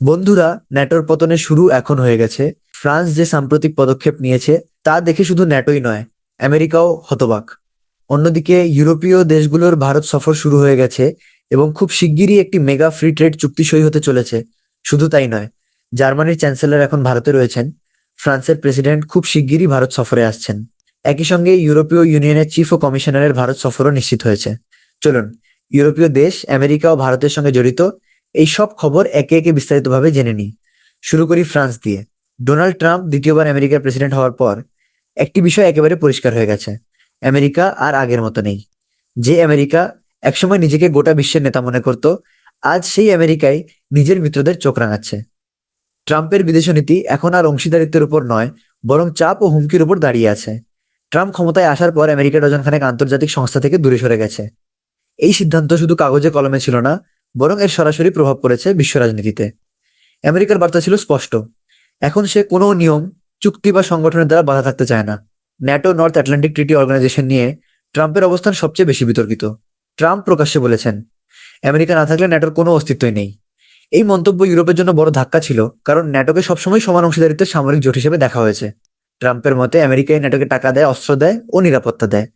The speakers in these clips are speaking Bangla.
বন্ধুরা, ন্যাটোর পতনের শুরু এখন হয়ে গেছে। ফ্রান্স যে সাম্প্রতিক পদক্ষেপ নিয়েছে, তা দেখে শুধু ন্যাটোই নয়, আমেরিকাও হতবাক। অন্যদিকে, ইউরোপীয় দেশগুলোর ভারত সফর শুরু হয়ে গেছে এবং খুব শিগগিরই একটি মেগা ফ্রি ট্রেড চুক্তি সই হতে চলেছে। শুধু তাই নয়, জার্মানির চ্যান্সেলর এখন ভারতে রয়েছেন। ফ্রান্সের প্রেসিডেন্ট খুব শিগগিরই ভারত সফরে আসছেন। একই সঙ্গে ইউরোপীয় ইউনিয়নের চিফ ও কমিশনারের ভারত সফরও নিশ্চিত হয়েছে। চলুন, ইউরোপীয় দেশ, আমেরিকা ও ভারতের সঙ্গে জড়িত এই সব খবর একে একে বিস্তারিতভাবে জেনে নিই। শুরু করি ফ্রান্স দিয়ে। ডোনাল্ড ট্রাম্প দ্বিতীয়বার আমেরিকার প্রেসিডেন্ট হওয়ার পর একটি বিষয় একেবারে পরিষ্কার হয়ে গেছে। আমেরিকা আর আগের মতো নেই। যে আমেরিকা একসময় নিজেকে গোটা বিশ্বের নেতা মনে করত, আজ সেই আমেরিকায় নিজের মিত্রদের চোখ রাঙাচ্ছে। ট্রাম্পের বিদেশনীতি এখন আর অংশীদারিত্বের উপর নয়, বরং চাপ ও হুমকির উপর দাঁড়িয়ে আছে। ট্রাম্প ক্ষমতায় আসার পর আমেরিকা ডজনখানেক আন্তর্জাতিক সংস্থা থেকে দূরে সরে গেছে। এই সিদ্ধান্ত শুধু কাগজে কলমে ছিল না বরং এর সরাসরি প্রভাব পড়েছে বিশ্ব রাজনীতিতে। আমেরিকার বার্তা ছিল স্পষ্ট। এখন সে কোনো নিয়ম, চুক্তি বা সংগঠনের দ্বারা বাধা থাকতে চায় না। NATO North Atlantic Treaty Organization নিয়ে ট্রাম্পের অবস্থান সবচেয়ে বেশি বিতর্কিত। ট্রাম্প প্রকাশ্যে বলেছেন, আমেরিকা না থাকলে ন্যাটোর কোনো অস্তিত্বই নেই। এই মন্তব্য ইউরোপের জন্য বড় ধাক্কা ছিল, কারণ ন্যাটোকে সবসময় সমান অংশীদারিত্বের সামরিক জোট হিসেবে দেখা হয়েছে। ট্রাম্পের মতে আমেরিকায় ন্যাটোকে টাকা দেয়, অস্ত্র দেয় ও নিরাপত্তা দেয়।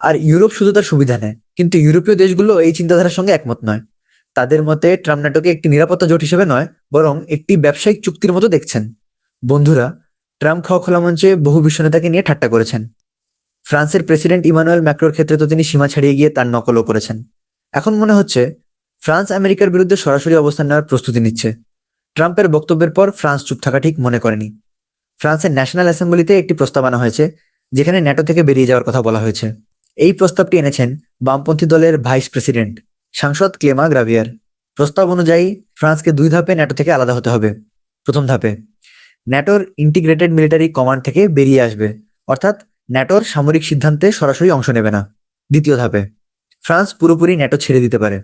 আর ইউরোপ শুধু তার সুবিধা নেয়, কিন্তু ইউরোপীয় দেশগুলো এই চিন্তাধারার সঙ্গে একমত নয়। তাদের মতে ট্রাম্প ন্যাটোকে একটি নিরাপত্তা জোট হিসেবে নয়, বরং একটি ব্যবসায়িক চুক্তির মতো দেখছেন। বন্ধুরা, ট্রাম্প খাওয়া খোলা মঞ্চে বহু বিশ্ব নেতাকে নিয়ে ঠাট্টা করেছেন। ফ্রান্সের প্রেসিডেন্ট ইমানুয়েল ম্যাক্রোর ক্ষেত্রে তো তিনি সীমা ছাড়িয়ে গিয়ে তার নকলও করেছেন। এখন মনে হচ্ছে, ফ্রান্স আমেরিকার বিরুদ্ধে সরাসরি অবস্থান নেওয়ার প্রস্তুতি নিচ্ছে। ট্রাম্পের বক্তব্যের পর ফ্রান্স চুপ থাকা ঠিক মনে করেনি। ফ্রান্সের ন্যাশনাল অ্যাসেম্বলিতে একটি প্রস্তাব আনা হয়েছে, যেখানে ন্যাটো থেকে বেরিয়ে যাওয়ার কথা বলা হয়েছে। এই প্রস্তাবটি এনেছেন বামপন্থী দলের ভাইস প্রেসিডেন্ট। সাংসদ ক্লেমা গ্রাভিয়ার। প্রস্তাব অনুযায়ী ফ্রান্সকে দুই ধাপে ন্যাটো থেকে আলাদা হতে হবে। প্রথম ধাপে, ন্যাটোর ইন্টিগ্রেটেড মিলিটারি কমান্ড থেকে বেরিয়ে আসবে। অর্থাৎ ন্যাটোর সামরিক সিদ্ধান্তে সরাসরি অংশ নেবে না। দ্বিতীয় ধাপে, ফ্রান্স পুরোপুরি ন্যাটো ছেড়ে দিতে পারে।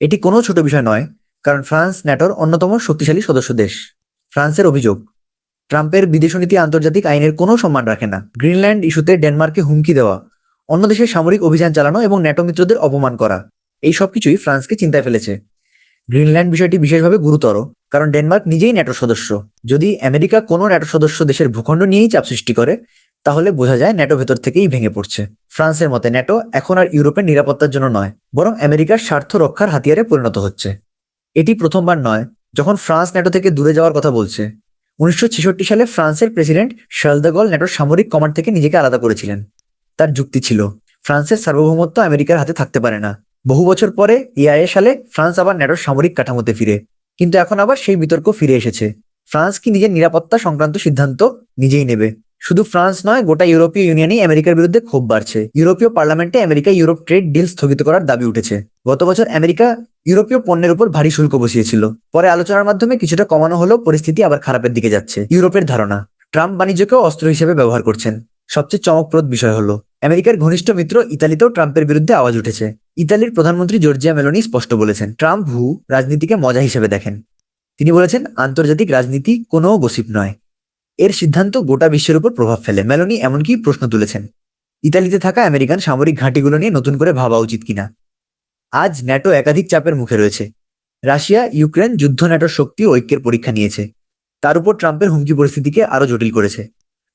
এটি কোনো ছোট বিষয় নয়, কারণ ফ্রান্স ন্যাটোর অন্যতম শক্তিশালী সদস্য দেশ। ফ্রান্সের অভিযোগ, ট্রাম্পের বিদেশনীতি আন্তর্জাতিক আইনের কোনো সম্মান রাখে না। গ্রিনল্যান্ড ইস্যুতে ডেনমার্কে হুমকি দেওয়া, অন্য দেশের সামরিক অভিযান চালানো এবং ন্যাটো মিত্রদের অপমান করা। এই সবকিছুই ফ্রান্সকে চিন্তায় ফেলেছে। গ্রিনল্যান্ড বিষয়টি বিশেষভাবে গুরুতর, কারণ ডেনমার্ক নিজেই ন্যাটো সদস্য। যদি আমেরিকা কোনো ন্যাটো সদস্য দেশের ভূখণ্ড নিয়েই চাপ সৃষ্টি করে, তাহলে বোঝা যায় ন্যাটো ভেতর থেকেই ভেঙে পড়ছে। ফ্রান্সের মতে ন্যাটো এখন আর ইউরোপের নিরাপত্তার জন্য নয়, বরং আমেরিকার স্বার্থ রক্ষার হাতিয়ারে পরিণত হচ্ছে। এটি প্রথমবার নয়, যখন ফ্রান্স ন্যাটো থেকে দূরে যাওয়ার কথা বলছে। উনিশশো ছেষট্টি সালে ফ্রান্সের প্রেসিডেন্ট শার্লদাগল ন্যাটোর সামরিক কমান্ড থেকে নিজেকে আলাদা করেছিলেন। তার যুক্তি ছিল, ফ্রান্সের সার্বভৌমত্ব আমেরিকার হাতে থাকতে পারে না। বহু বছর পরে ইআইএ সালে ফ্রান্স আবার ন্যাটোর সামরিক কাঠামোতে ফিরে। কিন্তু এখন আবার সেই বিতর্ক ফিরে এসেছে। ফ্রান্স কি নিজের নিরাপত্তা সংক্রান্ত সিদ্ধান্ত নিজেই নেবে? শুধু ফ্রান্স নয়, গোটা ইউরোপীয় ইউনিয়নই আমেরিকার বিরুদ্ধে ক্ষোভ বাড়ছে। ইউরোপীয় পার্লামেন্টে আমেরিকা ইউরোপ ট্রেড ডিল স্থগিত করার দাবি উঠেছে। গত বছর আমেরিকা ইউরোপীয় পণ্যের উপর ভারী শুল্ক বসিয়েছিল। পরে আলোচনার মাধ্যমে কিছুটা কমানো হলেও পরিস্থিতি আবার খারাপের দিকে যাচ্ছে। ইউরোপের ধারণা, ট্রাম্প বাণিজ্যকেও অস্ত্র হিসেবে ব্যবহার করছেন। সবচেয়ে চমকপ্রদ বিষয় হলো আমেরিকার ঘনিষ্ঠ মিত্র ইতালিতেও ট্রাম্পের বিরুদ্ধে আওয়াজ উঠেছে। ইতালির প্রধানমন্ত্রী জর্জিয়া মেলোনি স্পষ্ট বলেছেন, ট্রাম্প হু রাজনীতিকে মজা হিসেবে দেখেন। তিনি বলেছেন, আন্তর্জাতিক রাজনীতি কোনো গসিপ নয়। এর সিদ্ধান্ত গোটা বিশ্বের উপর প্রভাব ফেলে। মেলোনি এমনকি প্রশ্ন তুলেছেন, ইতালিতে থাকা আমেরিকান সামরিক ঘাঁটিগুলো নিয়ে নতুন করে ভাবা উচিত কিনা? আজ ন্যাটো একাধিক চাপের মুখে রয়েছে। রাশিয়া, ইউক্রেন যুদ্ধ ন্যাটোর শক্তি ঐক্যের পরীক্ষা নিয়েছে। তার উপর ট্রাম্পের হুমকি পরিস্থিতিকে আরও জটিল করেছে।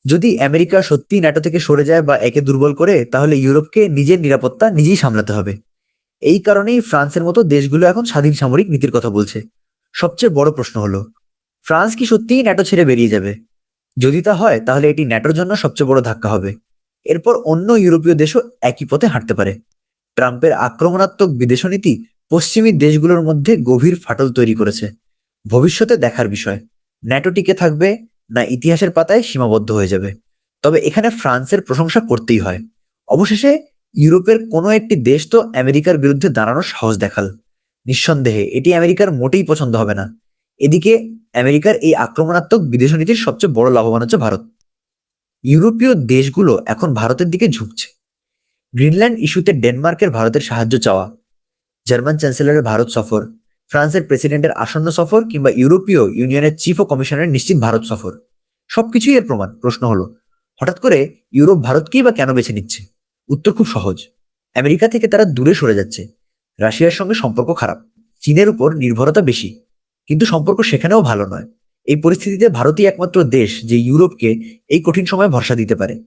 যদি আমেরিকা সত্যি ন্যাটো থেকে সরে যায় বা একে দুর্বল করে, তাহলে ইউরোপকে নিজের নিরাপত্তা নিজেই সামলাতে হবে। এই কারণেই ফ্রান্সের মতো দেশগুলো এখন স্বাধীন সামরিক নীতির কথা বলছে। সবচেয়ে বড় প্রশ্ন হলো, ফ্রান্স কি সত্যিই ন্যাটো ছেড়ে বেরিয়ে যাবে? যদি তা হয়, তাহলে এটি ন্যাটোর জন্য সবচেয়ে বড় ধাক্কা হবে। এরপর অন্য ইউরোপীয় দেশও একই পথে হাঁটতে পারে। ট্রাম্পের আক্রমণাত্মক বিদেশনীতি পশ্চিমী দেশগুলোর মধ্যে গভীর ফাটল তৈরি করেছে। ভবিষ্যতে দেখার বিষয় ন্যাটো টিকে থাকবে না ইতিহাসের পাতায় সীমাবদ্ধ হয়ে যাবে। তবে এখানে ফ্রান্সের প্রশংসা করতেই হয়। অবশেষে ইউরোপের কোনো একটি দেশ তো আমেরিকার বিরুদ্ধে দাঁড়ানোর সাহস দেখাল। নিঃসন্দেহে, এটি আমেরিকার মোটেই পছন্দ হবে না। এদিকে, আমেরিকার এই আক্রমণাত্মক বিদেশনীতির সবচেয়ে বড় লাভবান হচ্ছে ভারত। ইউরোপীয় দেশগুলো এখন ভারতের দিকে ঝুঁকছে। গ্রিনল্যান্ড ইস্যুতে ডেনমার্কের ভারতের সাহায্য চাওয়া। জার্মান চ্যান্সেলরের ভারত সফর। ফ্রান্সের প্রেসিডেন্টের আসন্ন সফর কিংবা ইউরোপীয় ইউনিয়নের চিফ ও কমিশনারের নিশ্চিত ভারত সফর। সবকিছুই এর প্রমাণ। প্রশ্ন হলো, হঠাৎ করে ইউরোপ ভারতকেই বা কেন বেছে নিচ্ছে? উত্তর খুব সহজ। আমেরিকা থেকে তারা দূরে সরে যাচ্ছে। রাশিয়ার সঙ্গে সম্পর্ক খারাপ। চীনের উপর নির্ভরতা বেশি। কিন্তু সম্পর্ক সেখানেও ভালো নয়। এই পরিস্থিতিতে ভারতই একমাত্র দেশ যে ইউরোপকে এই কঠিন সময়ে ভরসা দিতে পারে।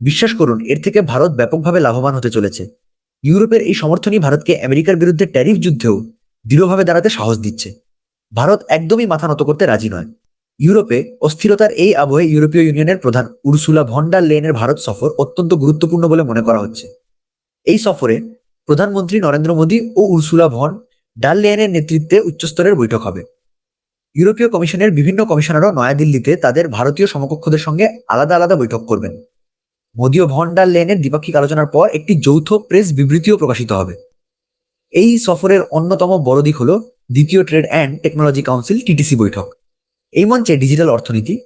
বিশ্বাস করুন, এর থেকে ভারত ব্যাপকভাবে লাভবান হতে চলেছে। ইউরোপের এই সমর্থনই ভারতকে আমেরিকার বিরুদ্ধে ট্যারিফ যুদ্ধেও দৃঢ়ভাবে দাঁড়াতে সাহস দিচ্ছে। ভারত একদমই মাথা নত করতে রাজি নয়। ইউরোপে অস্থিরতার এই আবহে ইউরোপীয় ইউনিয়নের প্রধান উরসুলা ভন্ডার লেনের ভারত সফর অত্যন্ত গুরুত্বপূর্ণ বলে মনে করা হচ্ছে। এই সফরে প্রধানমন্ত্রী নরেন্দ্র মোদী ও উরসুলা ভন ডাল লেনের নেতৃত্বে উচ্চস্তরের বৈঠক হবে। ইউরোপীয় কমিশনের বিভিন্ন কমিশনারও নয়াদিল্লিতে তাদের ভারতীয় সমকক্ষদের সঙ্গে আলাদা আলাদা বৈঠক করবেন। মোদী ও ভন ডাল লেনের দ্বিপাক্ষিক আলোচনার পর একটি যৌথ প্রেস বিবৃতিও প্রকাশিত হবে। এই সফরের অন্যতম বড় দিক হলো দ্বিতীয় trade and technology council TTC বৈঠক। এই মঞ্চে ডিজিটাল অর্থনীতি,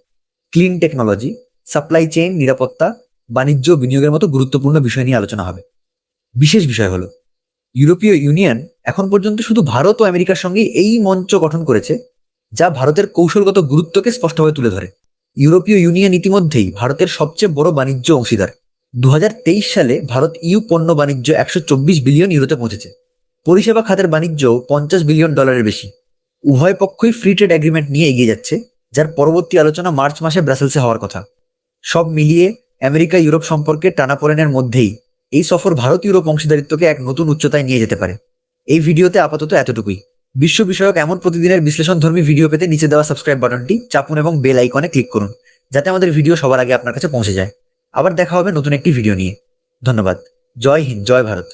ক্লিন টেকনোলজি, সাপ্লাই চেইন, নিরাপত্তা, বাণিজ্য বিনিয়োগের মতো গুরুত্বপূর্ণ বিষয় নিয়ে আলোচনা হবে। বিশেষ বিষয় হলো, ইউরোপীয় ইউনিয়ন এখন পর্যন্ত শুধু ভারত ও আমেরিকার সঙ্গে এই মঞ্চ গঠন করেছে, যা ভারতের কৌশলগত গুরুত্বকে স্পষ্টভাবে তুলে ধরে। ইউরোপীয় ইউনিয়ন ইতিমধ্যেই ভারতের সবচেয়ে বড় বাণিজ্য অংশীদার। দু হাজার তেইশ সালে ভারত ইউ পণ্য বাণিজ্য একশো চব্বিশ বিলিয়ন ইউরোতে পৌঁছেছে। পরিষেবা খাতের বাণিজ্য পঞ্চাশ বিলিয়ন ডলারের বেশি। উভয় পক্ষই ফ্রি ট্রেড এগ্রিমেন্ট নিয়ে এগিয়ে যাচ্ছে, যার পরবর্তী আলোচনা মার্চ মাসে ব্রাসেলসে হওয়ার কথা। সব মিলিয়ে আমেরিকা ইউরোপ সম্পর্কে টানাপোড়েনের মধ্যেই এই সফর ভারত ইউরোপ অংশীদারিত্বকে এক নতুন উচ্চতায় নিয়ে যেতে পারে। এই ভিডিওতে আপাতত এতটুকুই। বিশ্ব বিষয়ক এমন প্রতিদিনের বিশ্লেষণধর্মী ভিডিও পেতে নিচে দেওয়া সাবস্ক্রাইব বাটনটি চাপুন এবং বেল আইকনে ক্লিক করুন, যাতে আমাদের ভিডিও সবার আগে আপনার কাছে পৌঁছে যায়। আবার দেখা হবে নতুন একটি ভিডিও নিয়ে। ধন্যবাদ। জয় হিন্দ, জয় ভারত।